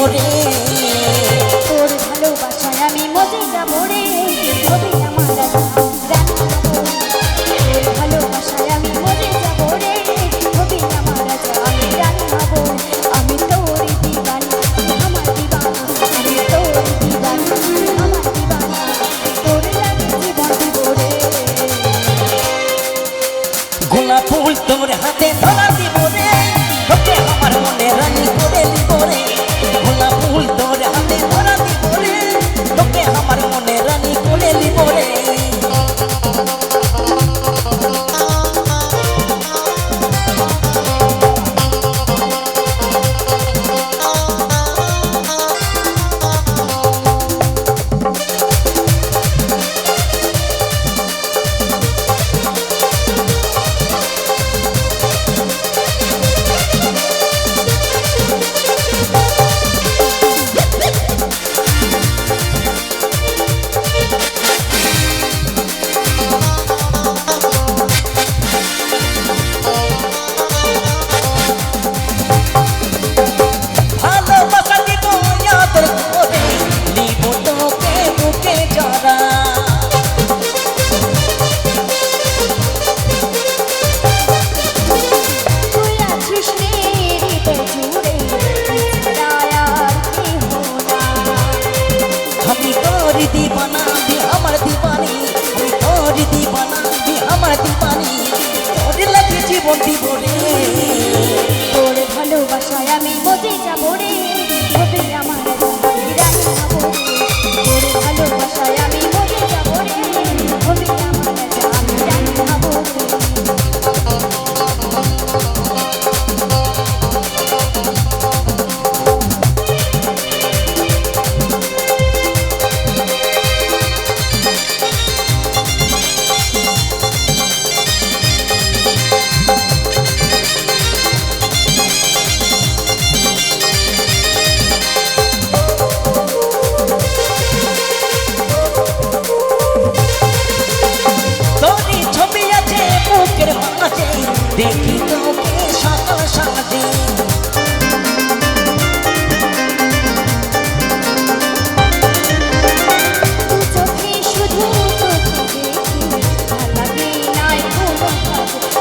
こ দিবানা তুই আমার দিবানি। আমি তোর দিবানা তুই আমার দিবানি। তোর লাগে জীবন দিব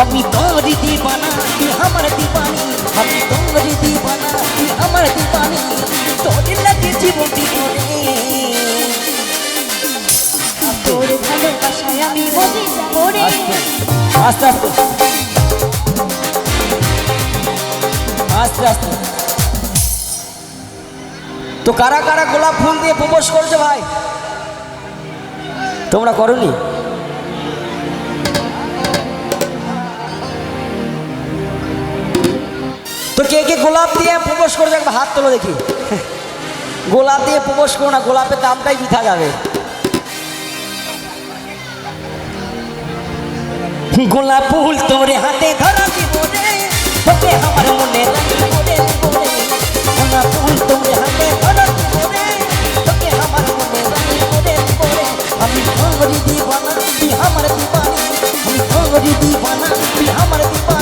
আমি তোর দিবানা তুই আমার দিবানি। আমি তোর দিবানা তুই আমার দিবানি। তোর লাগে জীবন তোর ভালোবাসায় আমি মজে যাব রে। আস্তে আস্তে। আস্তে আস্তে। তো কারা কারা গোলাপ ফুল দিয়ে প্রপোজ করছে ভাই? তোমরা করনি? তো কে কে গোলাপ দিয়ে প্রপোজ করছে একবার হাত তোলো দেখি। গোলাপ দিয়ে প্রপোজ করো না, গোলাপের দামটাই বৃথা যাবে। গোলাপ ফুল তোরে হাতে ধরা রে, তোকে আমার তোকে আমার মনে দিবানা আমার দিবানি দিবানি।